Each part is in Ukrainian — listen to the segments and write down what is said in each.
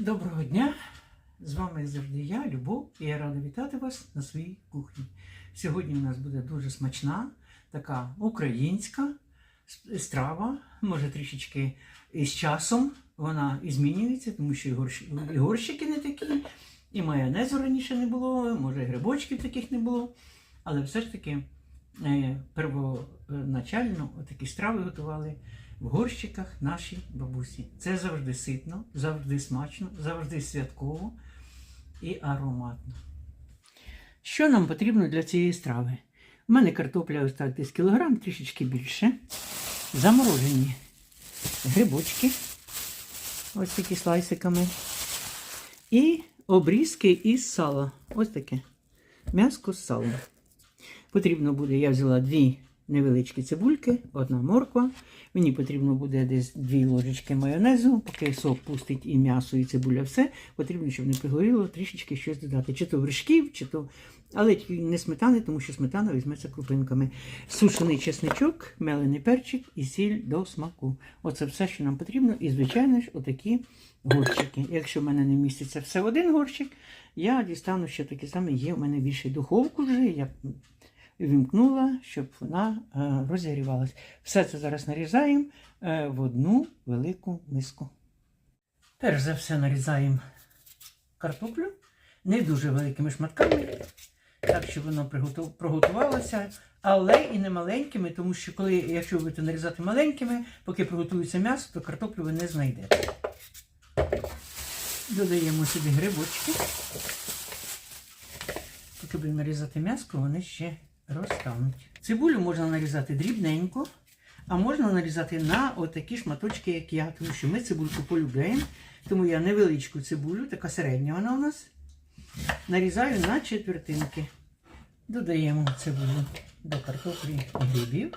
Доброго дня! З вами завжди я, Любов, і я рада вітати вас на своїй кухні. Сьогодні у нас буде дуже смачна, така українська страва, може трішечки із часом вона і змінюється, тому що і, горщ... і горщики не такі, і майонезу раніше не було, може і грибочків таких не було. Але все ж таки е, первоначально такі страви готували в горщиках нашій бабусі. Це завжди ситно, завжди смачно, завжди святково і ароматно. Що нам потрібно для цієї страви? У мене картопля десь кілограм, трішечки більше. Заморожені грибочки, ось такі слайсиками. І обрізки із сала. Ось таке. М'яско з салом. Потрібно буде, я взяла дві невеличкі цибульки, одна морква. Мені потрібно буде десь дві ложечки майонезу, поки сок пустить і м'ясо, і цибуля, все. Потрібно, щоб не пригоріло, трішечки щось додати. Чи то вершків, чи то. Але не сметани, тому що сметана візьметься крупинками. Сушений чесничок, мелений перчик і сіль до смаку. Оце все, що нам потрібно. І, звичайно ж, отакі горщики. Якщо в мене не міститься все в один горщик, я дістану ще такі самі. Є в мене більше духовку вже. Я вімкнула, щоб вона е, розігрівалась. Все це зараз нарізаємо е, в одну велику миску. Перш за все нарізаємо картоплю не дуже великими шматками, так щоб воно приготу- проготувалося, але і не маленькими, тому що коли, якщо ви будете нарізати маленькими, поки приготується м'ясо, то картоплю ви не знайдете. Додаємо сюди грибочки. Поки будемо нарізати м'яско, вони ще розтануть. Цибулю можна нарізати дрібненько, а можна нарізати на отакі шматочки, як я, тому що ми цибульку полюбляємо. Тому я невеличку цибулю, така середня вона у нас, нарізаю на четвертинки. Додаємо цибулю до картоплі грибів.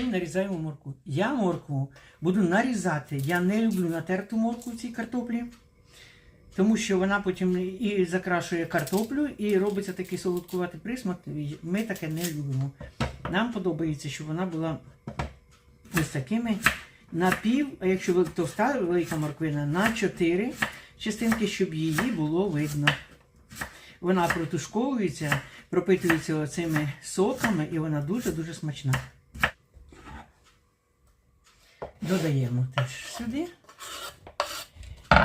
І нарізаємо морку. Я моркву буду нарізати. Я не люблю натерту моркву в цій картоплі. Тому що вона потім і закрашує картоплю, і робиться такий солодкуватий присмак. Ми таке не любимо. Нам подобається, щоб вона була ось такими напів, а якщо товста велика морквина, на 4 частинки, щоб її було видно. Вона протушковується, пропитується оцими соками, і вона дуже-дуже смачна. Додаємо теж сюди.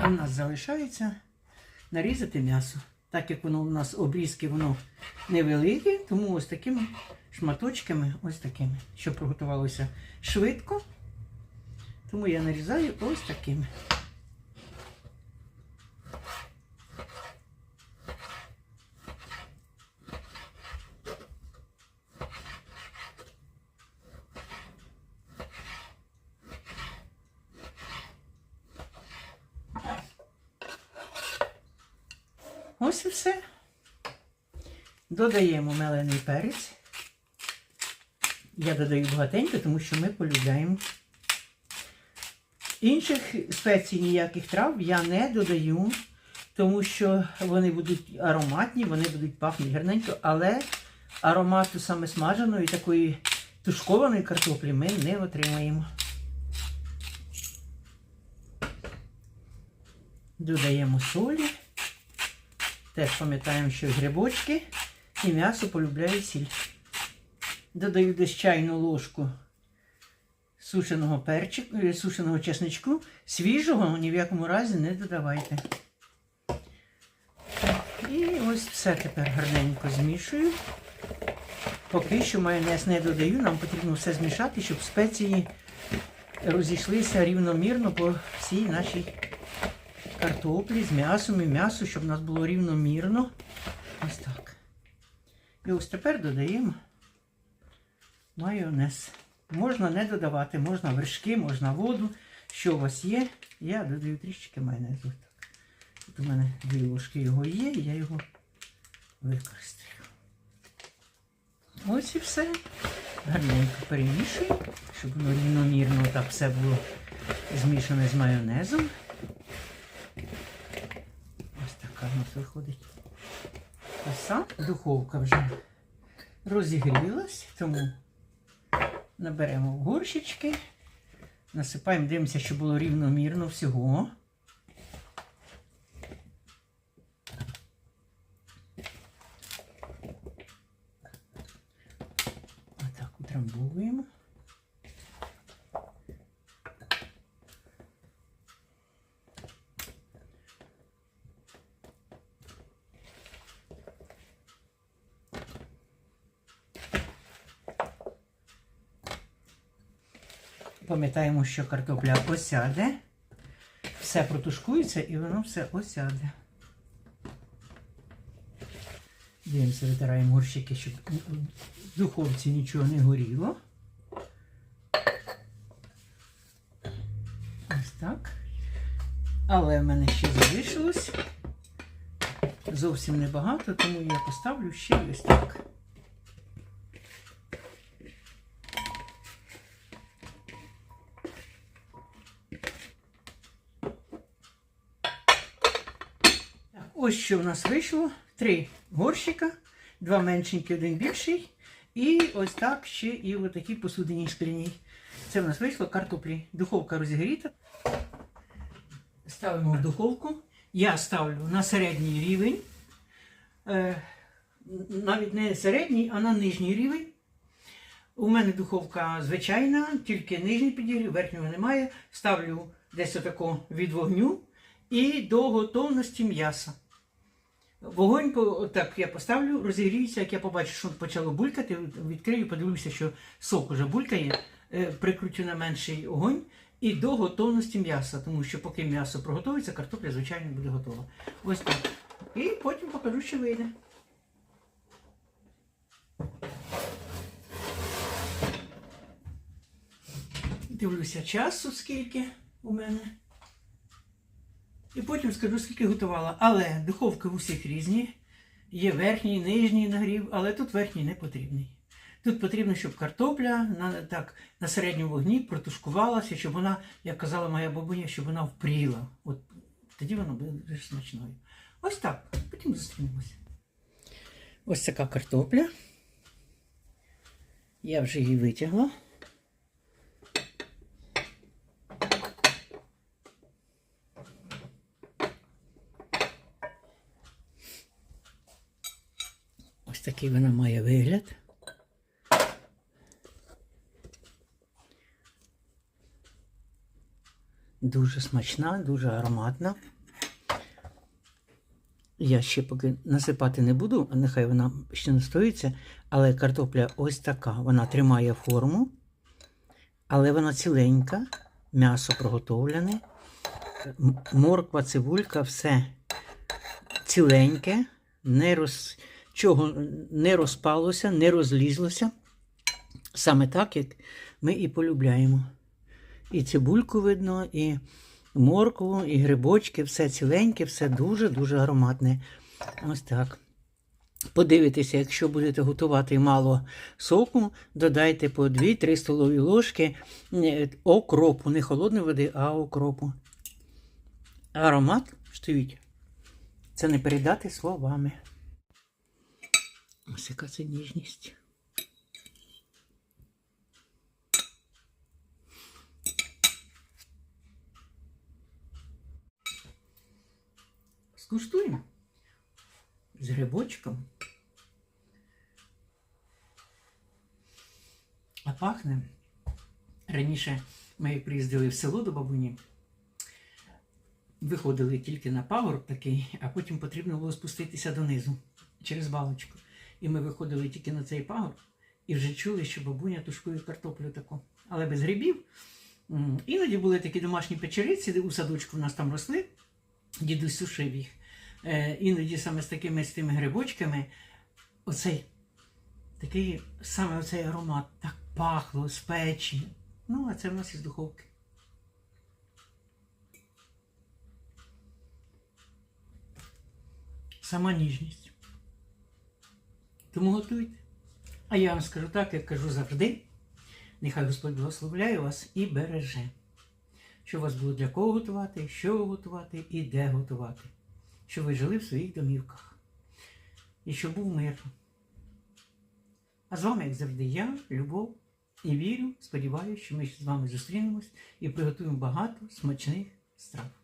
У нас залишається нарізати м'ясо. Так як воно у нас обрізки, воно невелике, тому ось такими шматочками, ось такими, щоб приготувалося швидко. Тому я нарізаю ось такими. Ось і все. Додаємо мелений перець. Я додаю багатенько, тому що ми полюбляємо. Інших спецій ніяких трав я не додаю, тому що вони будуть ароматні, вони будуть пахнути гарненько, але аромату саме смаженої, такої тушкованої картоплі ми не отримаємо. Додаємо солі. Теж пам'ятаємо, що грибочки і м'ясо полюбляє сіль. Додаю десь чайну ложку сушеного перчику, е, сушеного чесничку. Свіжого ні в якому разі не додавайте. І ось все тепер гарненько змішую. Поки що майонез не додаю, нам потрібно все змішати, щоб спеції розійшлися рівномірно по всій нашій картоплі з м'ясом і м'ясо, щоб у нас було рівномірно. Ось так. І ось тепер додаємо майонез. Можна не додавати, можна вершки, можна воду. Що у вас є? Я додаю трішки майонезу. Так. Тут у мене дві ложки його є, і я його використаю. Ось і все. Гарненько перемішую, щоб воно рівномірно так все було змішане з майонезом. Ось така у нас виходить коса. Духовка вже розігрілась, тому наберемо горщички, насипаємо, дивимося, щоб було рівномірно всього. Пам'ятаємо, що картопля осяде. Все протушкується і воно все осяде. Дивимося, витираємо горщики, щоб в духовці нічого не горіло. Ось так. Але в мене ще залишилось зовсім небагато, тому я поставлю ще ось так. Ось що в нас вийшло. Три горщика, два меншенькі, один більший. І ось так ще і в такій посудині шкляній. Це в нас вийшло картоплі. Духовка розігріта. Ставимо в духовку. Я ставлю на середній рівень. Е, навіть не середній, а на нижній рівень. У мене духовка звичайна, тільки нижній підігрів, верхнього немає. Ставлю десь отако від вогню і до готовності м'яса. Вогонь так я поставлю, розігріється, як я побачу, що почало булькати, відкрию, подивлюся, що сок уже булькає, е, прикручу на менший огонь і до готовності м'яса, тому що поки м'ясо приготується, картопля, звичайно, буде готова. Ось так. І потім покажу, що вийде. Дивлюся часу, скільки у мене. І потім скажу, скільки готувала. Але духовки в усіх різні. Є верхній, нижній нагрів, але тут верхній не потрібний. Тут потрібно, щоб картопля на, так, на середньому вогні протушкувалася, щоб вона, як казала моя бабуня, щоб вона впріла. От тоді вона буде смачною. Ось так. Потім зустрінемося. Ось така картопля. Я вже її витягла. Такий вона має вигляд. Дуже смачна, дуже ароматна. Я ще поки насипати не буду, нехай вона ще настоїться, але картопля ось така. Вона тримає форму, але вона ціленька, м'ясо проготовлене, морква, цибулька, все ціленьке, не роз... чого не розпалося, не розлізлося. Саме так, як ми і полюбляємо. І цибульку видно, і моркву, і грибочки, все ціленьке, все дуже-дуже ароматне. Ось так. Подивитися, якщо будете готувати мало соку, додайте по 2-3 столові ложки е, окропу, не холодної води, а окропу. Аромат стоїть. Це не передати словами. Ось яка це ніжність. Скуштуємо з грибочком. А пахне. Раніше ми приїздили в село до бабуні. Виходили тільки на пагорб такий, а потім потрібно було спуститися донизу через балочку. І ми виходили тільки на цей пагорб і вже чули, що бабуня тушкує картоплю таку, але без грибів. Іноді були такі домашні печериці, у садочку в нас там росли, дідусь сушив їх. Е, іноді саме з такими з тими грибочками, оцей такий саме оцей аромат так пахло з печі. Ну, а це в нас із духовки. Сама ніжність. Тому готуйте. А я вам скажу так, як кажу завжди. Нехай Господь благословляє вас і береже. Що у вас було для кого готувати, що готувати і де готувати. Щоб ви жили в своїх домівках. І щоб був мир. А з вами, як завжди, я, Любов, і вірю, сподіваюся, що ми з вами зустрінемось і приготуємо багато смачних страв.